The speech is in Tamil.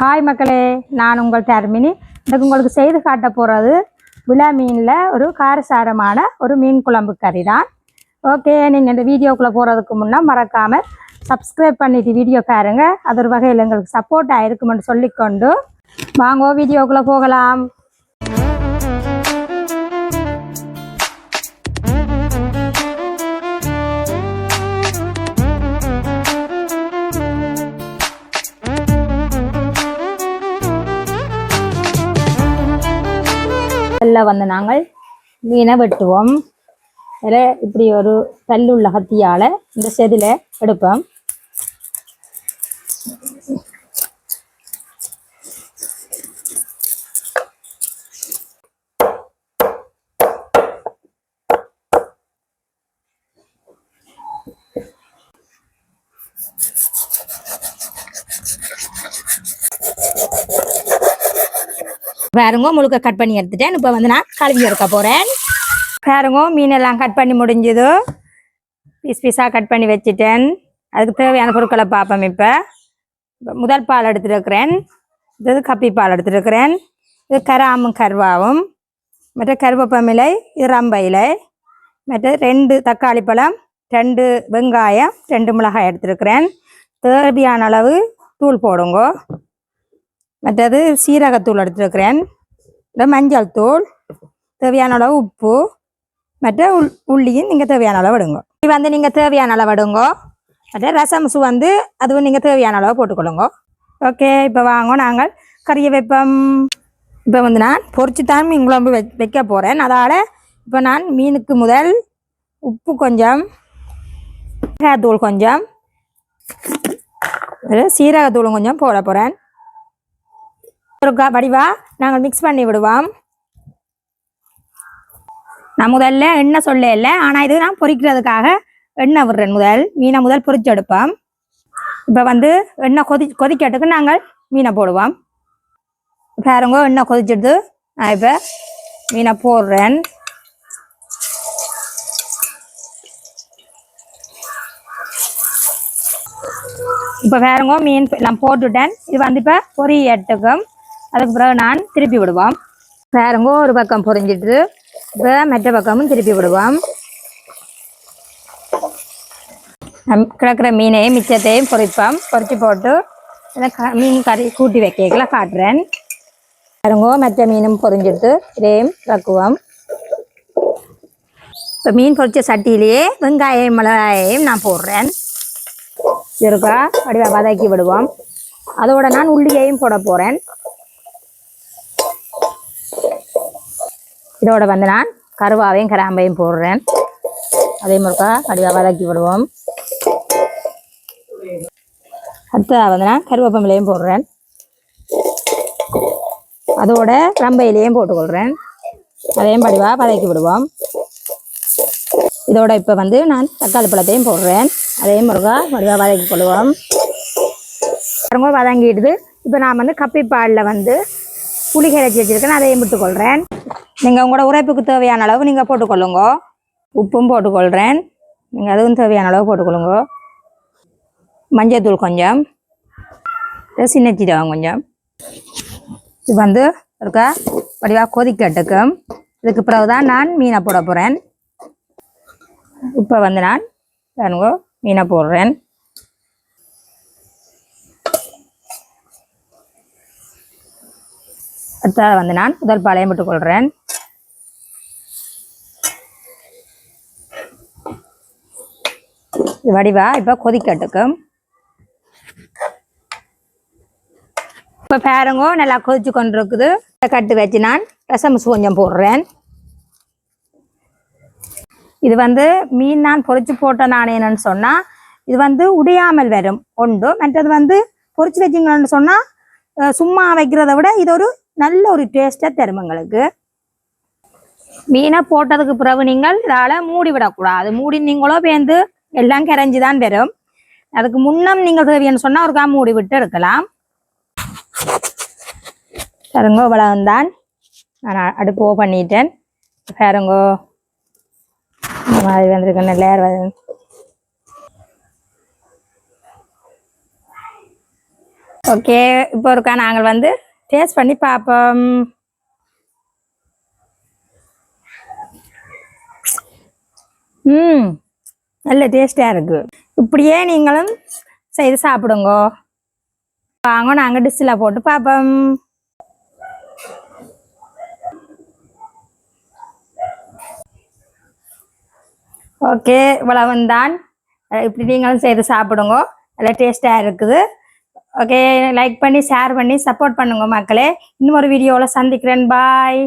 ஹாய் மக்களே நான் உங்கள் டர்மினி இன்றைக்கு உங்களுக்கு செய்து காட்ட போகிறது விழா மீனில் ஒரு காரசாரமான ஒரு மீன் குழம்பு கறி தான். ஓகே நீங்கள் இந்த வீடியோக்குள்ளே போகிறதுக்கு முன்னே மறக்காமல் சப்ஸ்கிரைப் பண்ணிட்டு வீடியோ பாருங்கள் அது ஒரு வகையில் எங்களுக்கு சப்போர்ட்டாக இருக்குமென்னு சொல்லிக்கொண்டு வாங்கோ வீடியோக்குள்ளே போகலாம். இதில் வந்து நாங்கள் மீனை வெட்டுவோம். அதில் இப்படி ஒரு கல்லுள்ள கத்தியால் இந்த செதில் எடுப்போம். பாருங்க முழுக்க கட் பண்ணி எடுத்துட்டேன். இப்போ வந்து நான் கழுவி எடுக்க போகிறேன் பாருங்க மீனெல்லாம் கட் பண்ணி முடிஞ்சது. பீஸ் பீஸாக கட் பண்ணி வச்சுட்டேன். அதுக்கு தேவையான பொருட்களை பார்ப்போம் இப்போ. முதல் பால் எடுத்துருக்கிறேன். இது கப்பி பால் எடுத்துருக்கிறேன். இது கராமும் கருவாவும். மற்ற கருவேப்பமிலை இது ரம்ப இலை. மற்ற ரெண்டு தக்காளி பழம் ரெண்டு வெங்காயம் ரெண்டு மிளகாய் எடுத்துருக்கிறேன். தேவையான அளவு தூள் போடுங்க. மற்றது சீரகத்தூள் எடுத்துருக்கிறேன். இந்த மஞ்சள் தூள் தேவையான அளவு உப்பு மற்ற உள் உள்ளியும் நீங்கள் தேவையான அளவு விடுங்க இது வந்து நீங்கள் தேவையான அளவு விடுங்க மற்ற ரசம் வந்து அதுவும் நீங்கள் தேவையான அளவு போட்டுக்கொள்ளுங்க. ஓகே இப்போ வாங்க நாங்கள். கறியை வைப்போம் இப்போ வந்து நான் பொறிச்சு தான் மீன் குழம்பு வை வைக்க போகிறேன். அதால் இப்போ நான் மீனுக்கு முதல் உப்பு கொஞ்சம் தூள் கொஞ்சம் சீரகத்தூளும் கொஞ்சம் போட போகிறேன். ஒரு வடிவா நாங்கள் மிக்ஸ் பண்ணி விடுவோம். நான் முதல்ல எண்ணெய் சொல்ல இல்லை ஆனால் இது நான் பொரிக்கிறதுக்காக எண்ணெய் விடுறேன் முதல். மீனை முதல் பொறிச்சு எடுப்போம். இப்போ வந்து எண்ணெய் கொதி கொதிக்கட்டுக்கு நாங்கள் மீனை போடுவோம். பாருங்க எண்ணெய் கொதிச்சிடுது. நான் இப்போ மீனை போடுறேன். இப்போ பாருங்க மீன் எல்லாம் போட்டுட்டேன். இது வந்து இப்போ பொரியட்டுக்கும். அதுக்கு பிறகு நான் திருப்பி விடுவோம். பாருங்க ஒரு பக்கம் பொறிஞ்சிட்டு இப்போ மற்ற பக்கமும் திருப்பி விடுவோம். கிடக்கிற மீனையும் மிச்சத்தையும் பொரிப்போம் பொரிச்சு போட்டு மீன் கறி கூட்டி வைக்கல காட்டுறேன். பாருங்க மற்ற மீனும் பொறிஞ்சிட்டு இதையும் இறக்குவோம். இப்போ மீன் பொரிச்ச சட்டியிலேயே வெங்காயம் மிளகாயையும் நான் போடுறேன். இருக்கா வடிவா வதக்கி விடுவோம். அதோட நான் உள்ளியையும் போட போறேன். இதோட வந்து நான் கருவாவையும் கிராம்பையும் போடுறேன். அதே முறுக்கா வடிவா வதக்கி விடுவோம். அடுத்ததாக வந்து நான் கருவேப்பமிலையும் போடுறேன். அதோட ரம்பையிலையும் போட்டுக்கொள்கிறேன் அதையும் படிவா வதக்கி விடுவோம். இதோட இப்போ வந்து நான் தக்காளி பழத்தையும் போடுறேன். அதையும் முருகா படிவாக வதக்கி கொள்வோம். பாருங்க வதங்கிடுது. இப்போ நான் வந்து கப்பிப்பாலில் வந்து புளி கரைச்சி வச்சுருக்கேன் அதையும் விட்டுக்கொள்கிறேன் நீங்கள் உங்களோட உரைப்புக்கு தேவையான அளவு நீங்கள் போட்டுக்கொள்ளுங்க. உப்பும் போட்டுக்கொள்கிறேன் நீங்கள் அதுவும் தேவையான அளவு போட்டுக்கொள்ளுங்க. மஞ்சத்தூள் கொஞ்சம். சின்ன சீரகம் கொஞ்சம். இது வந்து இருக்கா வடிவாக கொதிக்கட்டுக்கும் இதுக்கு பிறகு தான் நான் மீனை போட போகிறேன் இப்போ வந்து நான் பாருங்க மீனை போடுறேன். அடுத்ததாக வந்து நான் முதல் பாளையம் விட்டுக்கொள்கிறேன் வடிவா? இப்போ கொதிக்கட்டுக்கும் இப்போ பாருங்க நல்லா கொதிச்சு கொண்டு இருக்குது கட்டு வச்சு நான் ரசம் கொஞ்சம் போடுறேன். இது வந்து மீன் நான் பொரிச்சு போட்ட நாணயன்னு சொன்னால் இது வந்து உடையாமல் வரும். ஒன்று மற்றது வந்து பொறிச்சு வச்சிங்கன்னு சொன்னால் சும்மா வைக்கிறத விட இது ஒரு நல்ல ஒரு டேஸ்ட்டாக தரும் எங்களுக்கு. மீனை போட்டதுக்கு பிறகு நீங்கள் இதால் மூடி விடக்கூடாது. மூடி நீங்களோ பேந்து எல்லாம் கரைஞ்சி தான் வரும். அதுக்கு முன்னம் நீங்கள் தேவைன்னு சொன்னால் ஒரு மூடி விட்டு எடுக்கலாம். பாருங்க இவ்வளவுதான். நான் அடுப்பு ஓ பண்ணிட்டேன். பாருங்கோ. இந்த மாதிரி வந்திருக்கேன் லேர் வந்து ஓகே இப்போ இருக்கா நாங்கள் வந்து டேஸ்ட் பண்ணி பார்ப்போம். ம். நல்ல டேஸ்டாக இருக்கு. இப்படியே நீங்களும் செய்து சாப்பிடுங்க. வாங்க நாங்கள் டிஷ்ஷில் போட்டு பார்ப்போம். ஓகே இவ்வளவுந்தான் இப்படி நீங்களும் செய்து சாப்பிடுங்க. நல்லா டேஸ்டாக இருக்குது. ஓகே லைக் பண்ணி ஷேர் பண்ணி சப்போர்ட் பண்ணுங்க மக்களே. இன்னும் ஒரு வீடியோவில் சந்திக்கிறேன். பாய்